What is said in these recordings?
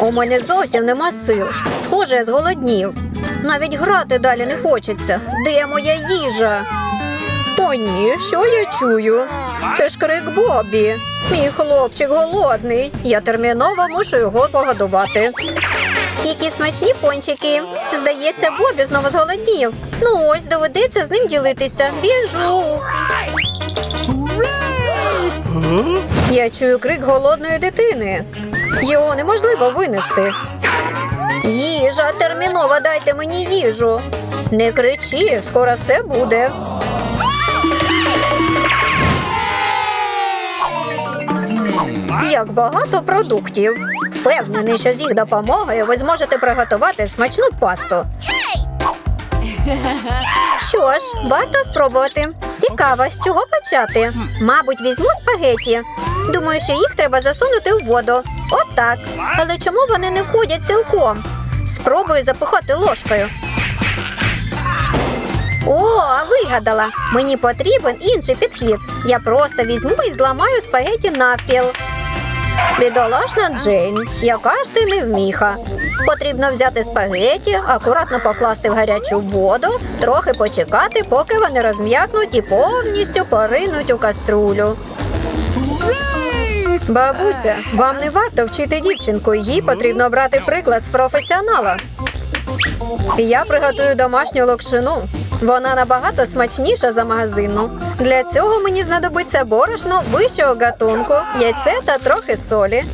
У мене зовсім нема сил. Схоже, я зголоднів. Навіть грати далі не хочеться. Де моя їжа? О, ні, що я чую? Це ж крик Бобі. Мій хлопчик голодний. Я терміново мушу його погодувати. Які смачні пончики. Здається, Бобі знову зголоднів. Ну ось доведеться з ним ділитися. Біжу. Я чую крик голодної дитини. Його неможливо винести. Їжа, терміново дайте мені їжу. Не кричи, скоро все буде. Як багато продуктів. Впевнений, що з їх допомогою ви зможете приготувати смачну пасту. Що ж, варто спробувати. Цікаво, з чого почати. Мабуть, візьму спагеті. Думаю, що їх треба засунути в воду. От так. Але чому вони не входять цілком? Спробую запихати ложкою. О, вигадала. Мені потрібен інший підхід. Я просто візьму і зламаю спагеті навпіл. Бідолашна Джейн, яка ж ти невміха. Потрібно взяти спагеті, акуратно покласти в гарячу воду, трохи почекати, поки вони розм'якнуть і повністю поринуть у каструлю. Бабуся, вам не варто вчити дівчинку, їй потрібно брати приклад з професіонала. Я приготую домашню локшину. Вона набагато смачніша за магазинну. Для цього мені знадобиться борошно вищого гатунку, яйце та трохи солі.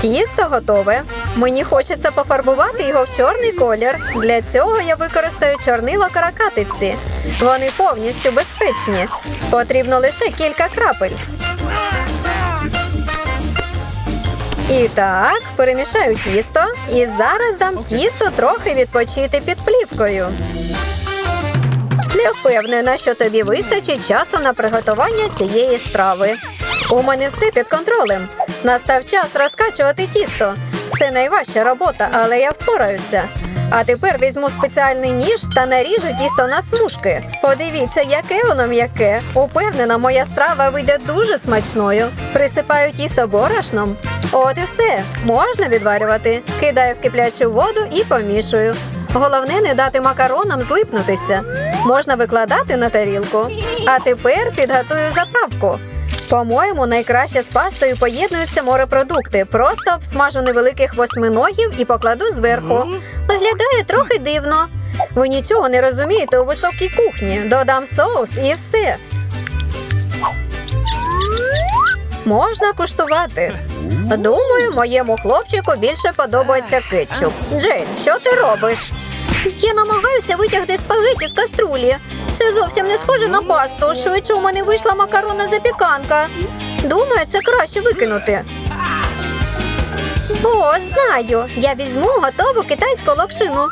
Тісто готове. Мені хочеться пофарбувати його в чорний колір. Для цього я використаю чорнило каракатиці. Вони повністю безпечні. Потрібно лише кілька крапель. І так, перемішаю тісто і зараз дам тісто трохи відпочити під плівкою. Не впевнена, що тобі вистачить часу на приготування цієї страви. У мене все під контролем. Настав час розкачувати тісто. Це найважча робота, але я впораюся. А тепер візьму спеціальний ніж та наріжу тісто на смужки. Подивіться, яке воно м'яке. Упевнена, моя страва вийде дуже смачною. Присипаю тісто борошном. От і все. Можна відварювати. Кидаю в киплячу воду і помішую. Головне не дати макаронам злипнутися. Можна викладати на тарілку. А тепер підготую заправку. По-моєму, найкраще з пастою поєднуються морепродукти. Просто обсмажу невеликих восьминогів і покладу зверху. Виглядає трохи дивно. Ви нічого не розумієте у високій кухні. Додам соус і все. Можна куштувати. Думаю, моєму хлопчику більше подобається кетчуп. Джейн, що ти робиш? Я намагаюся витягти спагеті з каструлі. Це зовсім не схоже на пасту. Швидше у мене вийшла макаронна запіканка. Думаю, це краще викинути. О, знаю. Я візьму готову китайську локшину.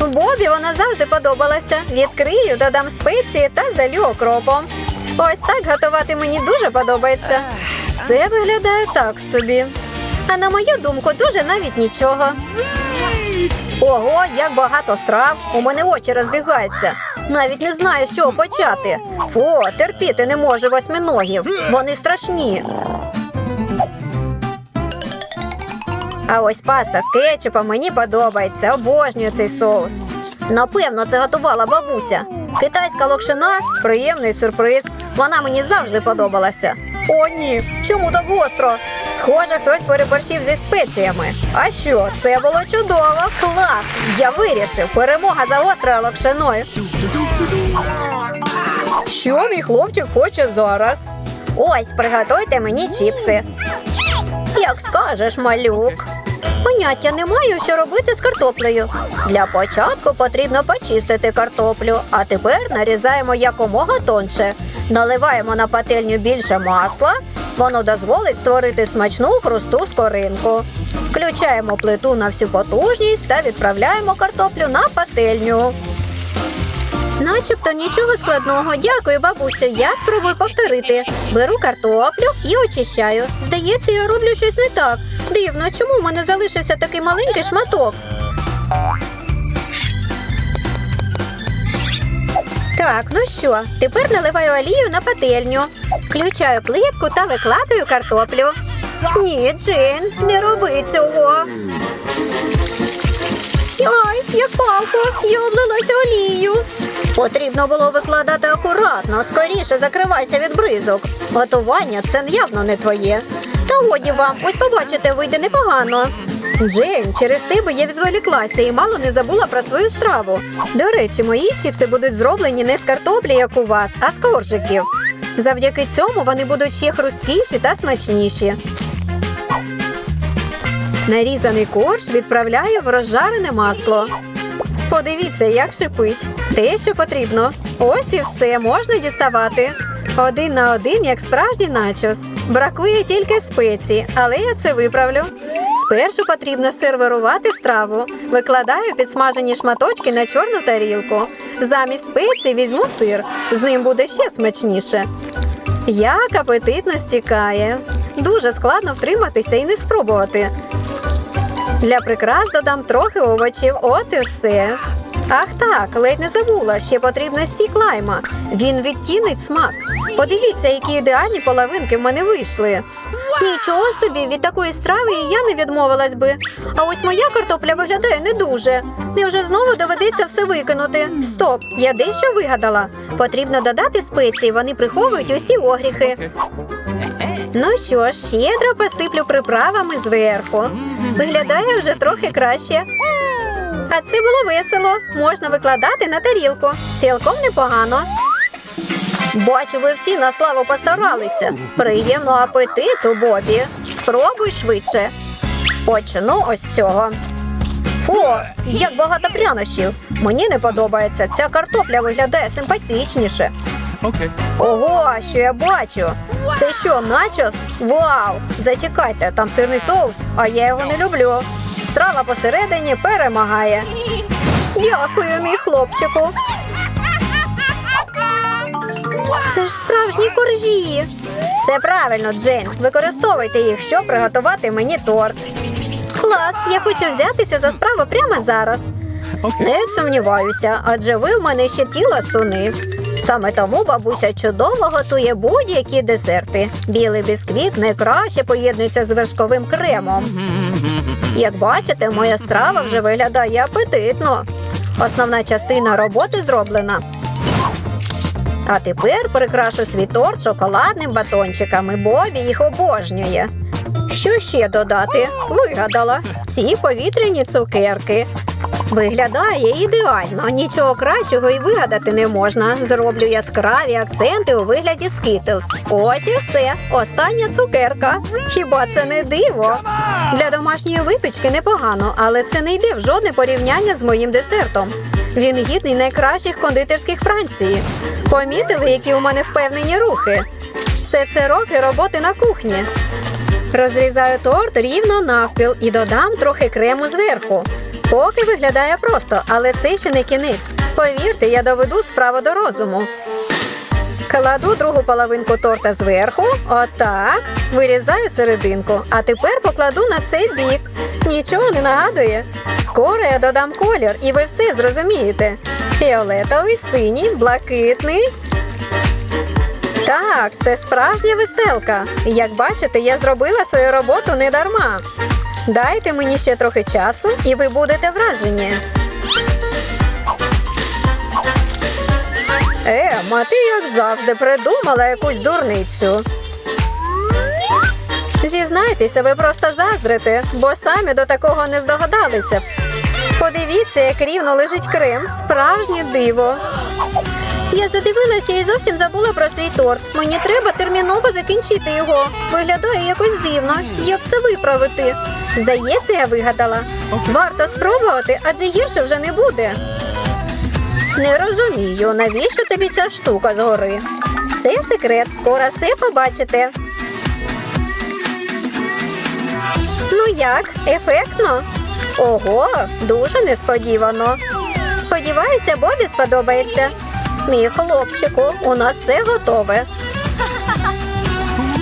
Бобі вона завжди подобалася. Відкрию, додам спеції та залю окропом. Ось так готувати мені дуже подобається. Це виглядає так собі. А на мою думку, дуже навіть нічого. Ого, як багато страв. У мене очі розбігаються. Навіть не знаю, з чого почати. Фу, терпіти не можу восьминогів. Вони страшні. А ось паста з кетчупом мені подобається. Обожнюю цей соус. Напевно, це готувала бабуся. Китайська локшина приємний сюрприз. Вона мені завжди подобалася. О, ні, чому так гостро? Схоже, хтось переборщив зі спеціями. А що, це було чудово. Клас! Я вирішив. Перемога за гострою локшиною. Що мій хлопчик хоче зараз? Ось, приготуйте мені чіпси. Як скажеш, малюк. Поняття не маю, що робити з картоплею. Для початку потрібно почистити картоплю, а тепер нарізаємо якомога тонше. Наливаємо на пательню більше масла. Воно дозволить створити смачну хрусту скоринку. Включаємо плиту на всю потужність та відправляємо картоплю на пательню. Начебто нічого складного. Дякую, бабусю. Я спробую повторити. Беру картоплю і очищаю. Здається, я роблю щось не так. Дивно, чому в мене залишився такий маленький шматок? Так, ну що, тепер наливаю олію на пательню. Включаю плитку та викладаю картоплю. Ні, Джейн, не роби цього. Ай, як палко, я облилася олією. Потрібно було викладати акуратно, скоріше закривайся від бризок. Готування це явно не твоє. Та годі вам, ось побачите, вийде непогано. Джейн, через тебе я відволіклася і мало не забула про свою страву. До речі, мої чіпси будуть зроблені не з картоплі, як у вас, а з коржиків. Завдяки цьому вони будуть ще хрусткіші та смачніші. Нарізаний корж відправляю в розжарене масло. Подивіться, як шипить. Те, що потрібно. Ось і все можна діставати. Один на один, як справжній начос. Бракує тільки спеції, але я це виправлю. Спершу потрібно сервірувати страву. Викладаю підсмажені шматочки на чорну тарілку. Замість спецій візьму сир. З ним буде ще смачніше. Як апетитно стікає. Дуже складно втриматися і не спробувати. Для прикрас додам трохи овочів, от і все. Ах так, ледь не забула, ще потрібно сік лайма. Він відтінить смак. Подивіться, які ідеальні половинки в мене вийшли. Нічого собі, від такої страви і я не відмовилась би. А ось моя картопля виглядає не дуже. Невже знову доведеться все викинути? Стоп, я дещо вигадала. Потрібно додати спеції, вони приховують усі огріхи. Ну що ж, щедро посиплю приправами зверху. Виглядає вже трохи краще. А це було весело. Можна викладати на тарілку. Цілком непогано. Бачу, ви всі на славу постаралися. Приємного апетиту, Бобі. Спробуй швидше. Почну ось з цього. Фу, як багато прянощів. Мені не подобається. Ця картопля виглядає симпатичніше. Ого, що я бачу? Це що, начос? Вау! Зачекайте, там сирний соус, а я його не люблю. Страва посередині перемагає. Дякую, мій хлопчику. Це ж справжні коржі. Все правильно, Джейн. Використовуйте їх, щоб приготувати мені торт. Клас, я хочу взятися за справу прямо зараз. Не сумніваюся, адже ви в мене ще тіла суни. Саме тому бабуся чудово готує будь-які десерти. Білий бісквіт найкраще поєднується з вершковим кремом. Як бачите, моя страва вже виглядає апетитно. Основна частина роботи зроблена. А тепер прикрашу свій торт шоколадним батончиками. Бобі їх обожнює. Що ще додати? Вигадала ці повітряні цукерки. Виглядає ідеально, нічого кращого і вигадати не можна. Зроблю яскраві акценти у вигляді скітлс. Ось і все. Остання цукерка. Хіба це не диво? Для домашньої випічки непогано, але це не йде в жодне порівняння з моїм десертом. Він гідний найкращих кондитерських Франції. Помітили, які у мене впевнені рухи. Все це роки роботи на кухні. Розрізаю торт рівно навпіл і додам трохи крему зверху. Поки виглядає просто, але це ще не кінець. Повірте, я доведу справу до розуму. Кладу другу половинку торта зверху. Отак. Вирізаю серединку. А тепер покладу на цей бік. Нічого не нагадує. Скоро я додам колір, і ви все зрозумієте. Фіолетовий, синій, блакитний. Так, це справжня веселка. Як бачите, я зробила свою роботу не дарма. Дайте мені ще трохи часу, і ви будете вражені. Ема, ти як завжди придумала якусь дурницю. Зізнайтеся, ви просто заздрите, бо самі до такого не здогадалися. Подивіться, як рівно лежить крем. Справжнє диво. Я задивилася і зовсім забула про свій торт. Мені треба терміново закінчити його. Виглядає якось дивно. Як це виправити? Здається, я вигадала. Варто спробувати, адже гірше вже не буде. Не розумію, навіщо тобі ця штука згори? Це секрет, скоро все побачите. Ну як, ефектно? Ого, дуже несподівано. Сподіваюся, Бобі сподобається. Мій хлопчику, у нас все готове.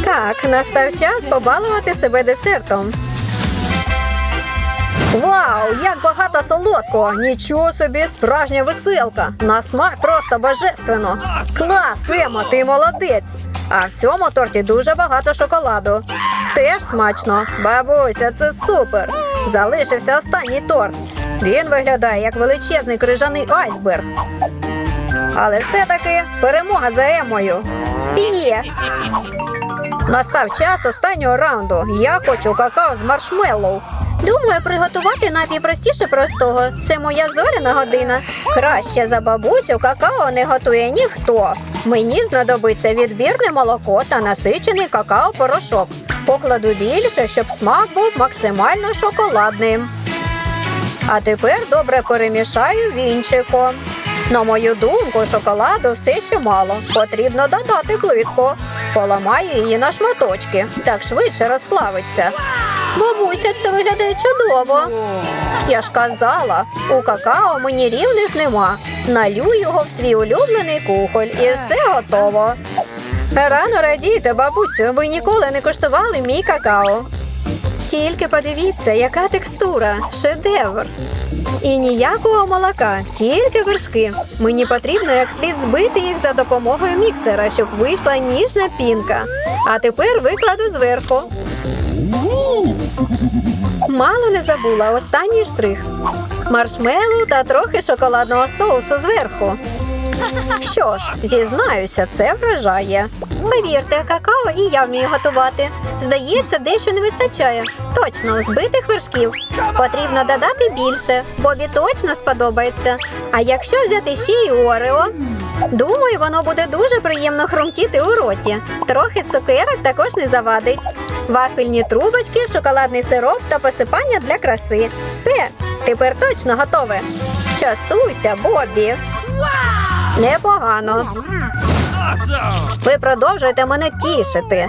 Так, настав час побалувати себе десертом. Вау, як багато солодкого! Нічого собі, справжня веселка. На смак просто божественно. Клас, Ема, ти молодець. А в цьому торті дуже багато шоколаду. Теж смачно. Бабуся, це супер. Залишився останній торт. Він виглядає як величезний крижаний айсберг. Але все-таки перемога за Емою. Є. Настав час останнього раунду. Я хочу какао з маршмеллоу. Думаю, приготувати напій простіше простого. Це моя зоряна година. Краще за бабусю какао не готує ніхто. Мені знадобиться відбірне молоко та насичений какао-порошок. Покладу більше, щоб смак був максимально шоколадним. А тепер добре перемішаю вінчиком. На мою думку, шоколаду все ще мало. Потрібно додати плитку. Поламаю її на шматочки, так швидше розплавиться. Бабуся, це виглядає чудово. Я ж казала, у какао мені рівних нема. Налю його в свій улюблений кухоль і все готово. Рано радійте, бабусю, ви ніколи не куштували мій какао. Тільки подивіться, яка текстура, шедевр. І ніякого молока, тільки вершки. Мені потрібно як слід збити їх за допомогою міксера, щоб вийшла ніжна пінка. А тепер викладу зверху. Мало не забула останній штрих. Маршмеллоу та трохи шоколадного соусу зверху. Що ж, зізнаюся, це вражає. Повірте, какао і я вмію готувати. Здається, дещо не вистачає. Точно, збитих вершків. Потрібно додати більше. Бобі точно сподобається. А якщо взяти ще й орео, думаю, воно буде дуже приємно хрумтіти у роті. Трохи цукерок також не завадить. Вафельні трубочки, шоколадний сироп та посипання для краси. Все, тепер точно готове. Частуйся, Бобі. Непогано. Ви продовжуєте мене тішити.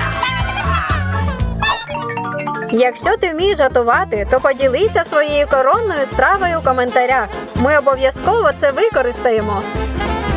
Якщо ти вмієш готувати, то поділися своєю коронною стравою у коментарях. Ми обов'язково це використаємо.